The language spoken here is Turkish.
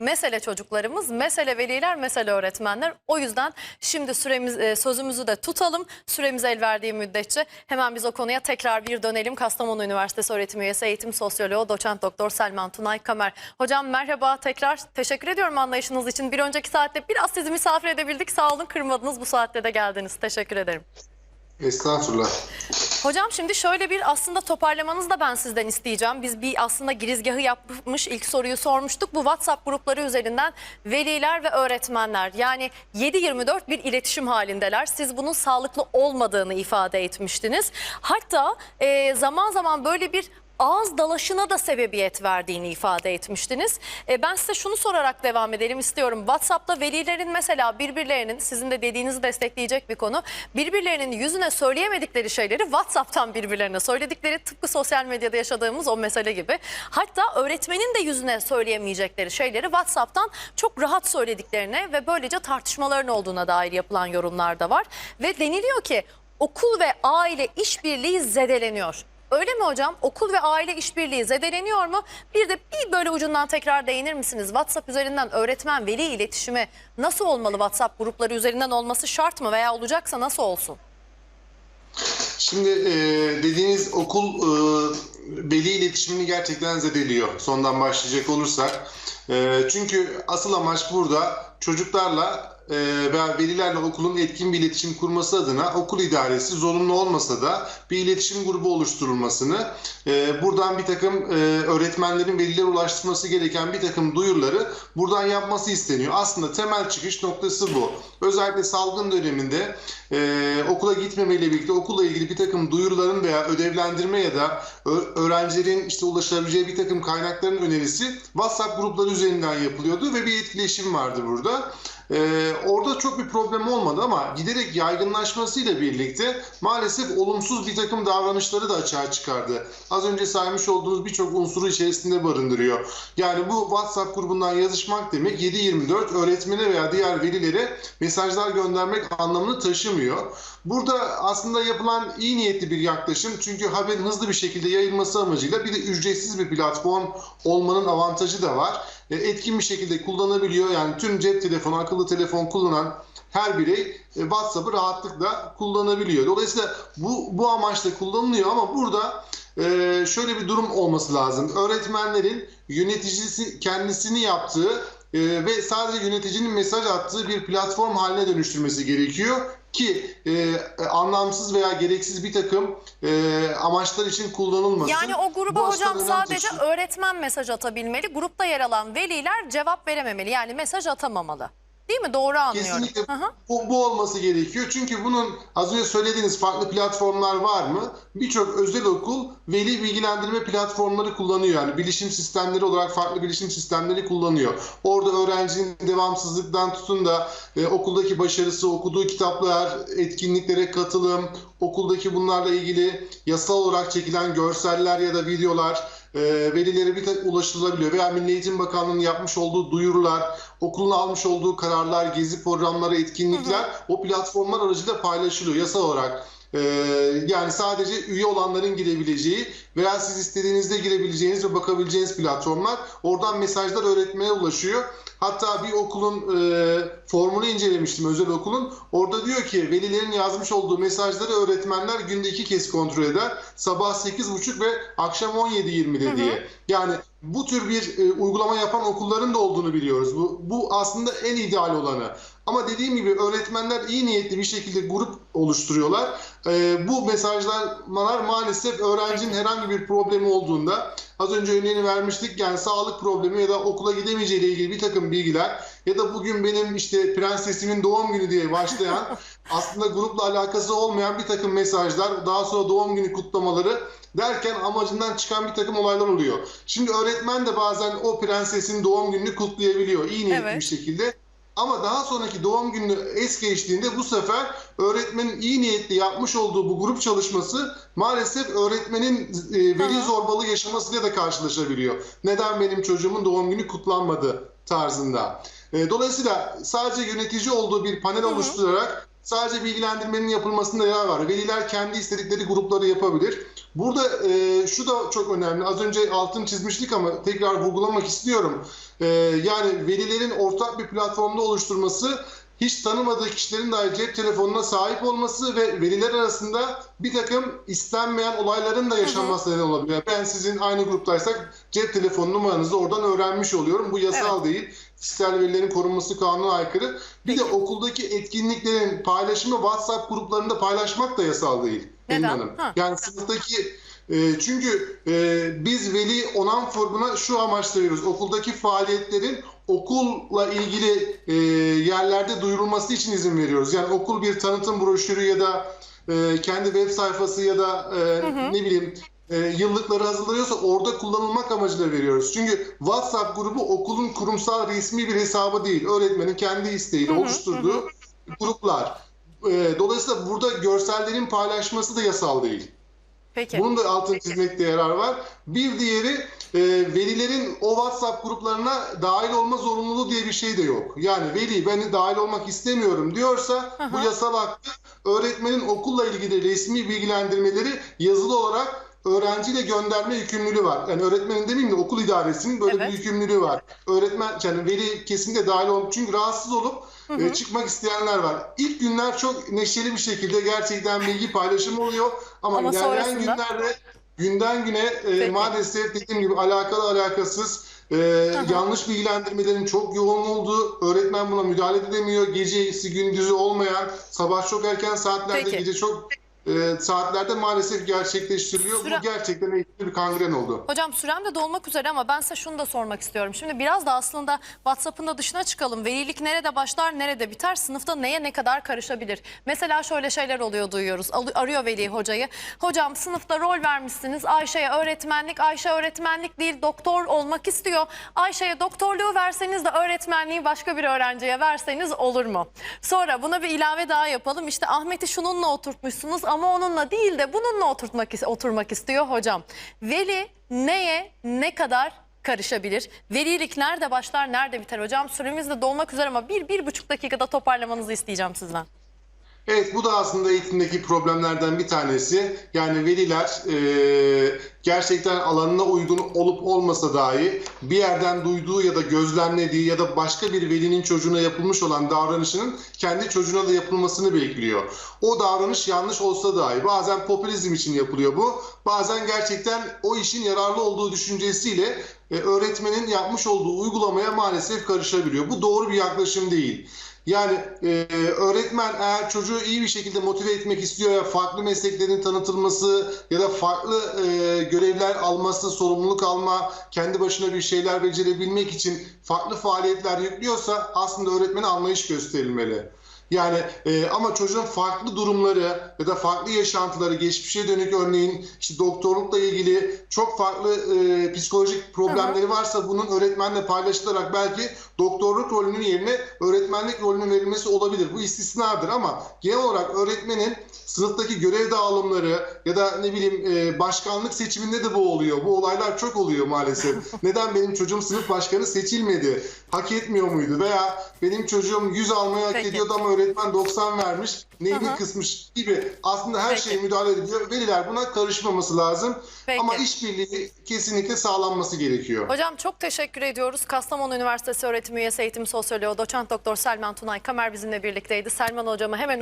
Mesele çocuklarımız, mesele veliler, mesele öğretmenler. O yüzden şimdi süremiz e, sözümüzü de tutalım. Süremiz el verdiği müddetçe hemen biz o konuya tekrar bir dönelim. Kastamonu Üniversitesi öğretim üyesi eğitim sosyoloğu doçent doktor Selman Tunay Kamer. Hocam merhaba tekrar teşekkür ediyorum anlayışınız için. Bir önceki saatte biraz sizi misafir edebildik. Sağ olun kırmadınız bu saatte de geldiniz. Teşekkür ederim. Estağfurullah. Hocam şimdi şöyle bir aslında toparlamanızı da ben sizden isteyeceğim. Biz bir aslında girizgahı yapmış ilk soruyu sormuştuk. Bu WhatsApp grupları üzerinden veliler ve öğretmenler yani 7-24 bir iletişim halindeler. Siz bunun sağlıklı olmadığını ifade etmiştiniz. Hatta e, zaman zaman böyle bir ağız dalaşına da sebebiyet verdiğini ifade etmiştiniz. E, ben size şunu sorarak devam edelim istiyorum. WhatsApp'ta velilerin mesela birbirlerinin sizin de dediğinizi destekleyecek bir konu. Birbirlerinin yüzüne söyleyemedikleri şeyleri WhatsApp'tan birbirlerine söyledikleri tıpkı sosyal medyada yaşadığımız o mesele gibi. Hatta öğretmenin de yüzüne söyleyemeyecekleri şeyleri WhatsApp'tan çok rahat söylediklerine ve böylece tartışmaların olduğuna dair yapılan yorumlar da var. Ve deniliyor ki okul ve aile işbirliği zedeleniyor. Öyle mi hocam? Okul ve aile işbirliği zedeleniyor mu? Bir de bir böyle ucundan tekrar değinir misiniz? WhatsApp üzerinden öğretmen veli iletişimi nasıl olmalı? WhatsApp grupları üzerinden olması şart mı veya olacaksa nasıl olsun? Şimdi e, dediğiniz okul e, veli iletişimini gerçekten zedeliyor. Sondan başlayacak olursak. E, çünkü asıl amaç burada çocuklarla e, veya velilerle okulun etkin bir iletişim kurması adına okul idaresi zorunlu olmasa da bir iletişim grubu oluşturulmasını, e, buradan bir takım e, öğretmenlerin velilere ulaştırması gereken bir takım duyuruları buradan yapması isteniyor. Aslında temel çıkış noktası bu. Özellikle salgın döneminde e, okula gitmemeyle birlikte okulla ilgili bir takım duyuruların veya ödevlendirme ya da öğrencilerin işte ulaşabileceği bir takım kaynakların önerisi WhatsApp grupları üzerinden yapılıyordu ve bir etkileşim vardı burada. Ee, orada çok bir problem olmadı ama giderek yaygınlaşmasıyla birlikte maalesef olumsuz bir takım davranışları da açığa çıkardı. Az önce saymış olduğunuz birçok unsuru içerisinde barındırıyor. Yani bu WhatsApp grubundan yazışmak demek 7-24 öğretmene veya diğer velilere mesajlar göndermek anlamını taşımıyor. Burada aslında yapılan iyi niyetli bir yaklaşım çünkü haberin hızlı bir şekilde yayılması amacıyla bir de ücretsiz bir platform olmanın avantajı da var. E, Etkin bir şekilde kullanabiliyor. Yani tüm cep telefonu, akıllı telefon kullanan her birey e, WhatsApp'ı rahatlıkla kullanabiliyor. Dolayısıyla bu, bu amaçla kullanılıyor ama burada e, şöyle bir durum olması lazım. Öğretmenlerin yöneticisi kendisini yaptığı e, ve sadece yöneticinin mesaj attığı bir platform haline dönüştürmesi gerekiyor ki e, anlamsız veya gereksiz bir takım e, amaçlar için kullanılmasın. Yani o gruba Bu hocam sadece taşıyor. öğretmen mesaj atabilmeli. Grupta yer alan veliler cevap verememeli. Yani mesaj atamamalı. Değil mi? Doğru anlıyorum. Kesinlikle bu, bu olması gerekiyor. Çünkü bunun az önce söylediğiniz farklı platformlar var mı? Birçok özel okul veli bilgilendirme platformları kullanıyor. Yani bilişim sistemleri olarak farklı bilişim sistemleri kullanıyor. Orada öğrencinin devamsızlıktan tutun da e, okuldaki başarısı, okuduğu kitaplar, etkinliklere katılım, okuldaki bunlarla ilgili yasal olarak çekilen görseller ya da videolar e, velilere bir tek ulaşılabiliyor veya Milli Eğitim Bakanlığı'nın yapmış olduğu duyurular, okulun almış olduğu kararlar, gezi programları, etkinlikler o platformlar aracılığıyla paylaşılıyor yasal olarak. E, yani sadece üye olanların girebileceği veya siz istediğinizde girebileceğiniz ve bakabileceğiniz platformlar. Oradan mesajlar öğretmeye ulaşıyor. Hatta bir okulun e, formunu incelemiştim özel okulun. Orada diyor ki velilerin yazmış olduğu mesajları öğretmenler günde iki kez kontrol eder. Sabah 8.30 ve akşam 17.20'de diye. Yani bu tür bir e, uygulama yapan okulların da olduğunu biliyoruz. Bu, bu aslında en ideal olanı. Ama dediğim gibi öğretmenler iyi niyetli bir şekilde grup oluşturuyorlar. E, bu mesajlamalar maalesef öğrencinin herhangi bir problemi olduğunda az önce örneğini vermiştik yani sağlık problemi ya da okula gidemeyeceği ile ilgili bir takım bilgiler ya da bugün benim işte prensesimin doğum günü diye başlayan aslında grupla alakası olmayan bir takım mesajlar daha sonra doğum günü kutlamaları derken amacından çıkan bir takım olaylar oluyor. Şimdi öğretmen de bazen o prensesin doğum gününü kutlayabiliyor iyi niyetli Evet. bir şekilde. Ama daha sonraki doğum günü es geçtiğinde bu sefer öğretmenin iyi niyetli yapmış olduğu bu grup çalışması maalesef öğretmenin e, veli zorbalığı yaşamasıyla da karşılaşabiliyor. Neden benim çocuğumun doğum günü kutlanmadı tarzında. E, dolayısıyla sadece yönetici olduğu bir panel oluşturarak sadece bilgilendirmenin yapılmasında yarar var. Veliler kendi istedikleri grupları yapabilir. Burada e, şu da çok önemli. Az önce altını çizmiştik ama tekrar vurgulamak istiyorum. E, yani velilerin ortak bir platformda oluşturması hiç tanımadığı kişilerin dahi cep telefonuna sahip olması ve veliler arasında bir takım istenmeyen olayların da yaşanması neden olabilir. Ben sizin aynı gruptaysak cep telefon numaranızı oradan öğrenmiş oluyorum. Bu yasal değil. Kişisel verilerin korunması kanuna aykırı. Bir de okuldaki etkinliklerin paylaşımı WhatsApp gruplarında paylaşmak da yasal değil. Neden? Pelin Hanım. Ha. Yani sınıftaki e, çünkü e, biz veli onan formuna şu amaçla veriyoruz. Okuldaki faaliyetlerin okulla ilgili e, yerlerde duyurulması için izin veriyoruz. Yani okul bir tanıtım broşürü ya da e, kendi web sayfası ya da e, ne bileyim e, yıllıkları hazırlıyorsa orada kullanılmak amacıyla veriyoruz. Çünkü WhatsApp grubu okulun kurumsal resmi bir hesabı değil. Öğretmenin kendi isteğiyle oluşturduğu gruplar. E, dolayısıyla burada görsellerin paylaşması da yasal değil. Peki. Bunun da altını çizmekte yarar var. Bir diğeri e, velilerin o WhatsApp gruplarına dahil olma zorunluluğu diye bir şey de yok. Yani veli ben dahil olmak istemiyorum diyorsa bu yasal hakkı öğretmenin okulla ilgili resmi bilgilendirmeleri yazılı olarak öğrenciyle gönderme yükümlülüğü var. Yani öğretmenin demeyeyim de okul idaresinin böyle Evet. bir yükümlülüğü var. Öğretmen yani veli kesinlikle dahil olup çünkü rahatsız olup e, çıkmak isteyenler var. İlk günler çok neşeli bir şekilde gerçekten bilgi paylaşımı oluyor ama, Ama ilerleyen sonrasında- günlerde günden güne e, maalesef dediğim gibi alakalı alakasız e, yanlış bilgilendirmelerin çok yoğun olduğu, öğretmen buna müdahale edemiyor. Gecesi gündüzü olmayan, sabah çok erken saatlerde, Peki. gece çok e, saatlerde maalesef gerçekleştiriliyor. Süre- Bu gerçekten eğitimde bir kangren oldu. Hocam sürem de dolmak üzere ama ben size şunu da sormak istiyorum. Şimdi biraz da aslında WhatsApp'ın da dışına çıkalım. Velilik nerede başlar, nerede biter? Sınıfta neye ne kadar karışabilir? Mesela şöyle şeyler oluyor duyuyoruz. Arıyor veli hocayı. Hocam sınıfta rol vermişsiniz. Ayşe'ye öğretmenlik. Ayşe öğretmenlik değil doktor olmak istiyor. Ayşe'ye doktorluğu verseniz de öğretmenliği başka bir öğrenciye verseniz olur mu? Sonra buna bir ilave daha yapalım. İşte Ahmet'i şununla oturtmuşsunuz ama onunla değil de bununla oturtmak, oturmak istiyor hocam. Veli neye ne kadar karışabilir? Velilik nerede başlar, nerede biter hocam? Süremiz de dolmak üzere ama bir, bir buçuk dakikada toparlamanızı isteyeceğim sizden. Evet bu da aslında eğitimdeki problemlerden bir tanesi. Yani veliler e, gerçekten alanına uygun olup olmasa dahi bir yerden duyduğu ya da gözlemlediği ya da başka bir velinin çocuğuna yapılmış olan davranışının kendi çocuğuna da yapılmasını bekliyor. O davranış yanlış olsa dahi bazen popülizm için yapılıyor bu. Bazen gerçekten o işin yararlı olduğu düşüncesiyle e, öğretmenin yapmış olduğu uygulamaya maalesef karışabiliyor. Bu doğru bir yaklaşım değil. Yani e, öğretmen eğer çocuğu iyi bir şekilde motive etmek istiyor ya farklı mesleklerin tanıtılması ya da farklı e, görevler alması, sorumluluk alma, kendi başına bir şeyler becerebilmek için farklı faaliyetler yüklüyorsa aslında öğretmene anlayış gösterilmeli. Yani e, ama çocuğun farklı durumları ya da farklı yaşantıları, geçmişe dönük örneğin işte doktorlukla ilgili çok farklı e, psikolojik problemleri varsa bunun öğretmenle paylaşılarak belki doktorluk rolünün yerine öğretmenlik rolünün verilmesi olabilir. Bu istisnadır ama genel olarak öğretmenin sınıftaki görev dağılımları ya da ne bileyim e, başkanlık seçiminde de bu oluyor. Bu olaylar çok oluyor maalesef. Neden benim çocuğum sınıf başkanı seçilmedi? Hak etmiyor muydu? Veya benim çocuğum 100 almayı hak Peki. ediyordu ama öğretmen 90 vermiş. Neyini kısmış gibi. Aslında her Peki. şeye müdahale ediyor. Veliler buna karışmaması lazım. Peki. Ama işbirliği kesinlikle sağlanması gerekiyor. Hocam çok teşekkür ediyoruz. Kastamonu Üniversitesi öğretim üyesi eğitim sosyoloğu doçent doktor Selman Tunay Kamer bizimle birlikteydi. Selman hocama hemen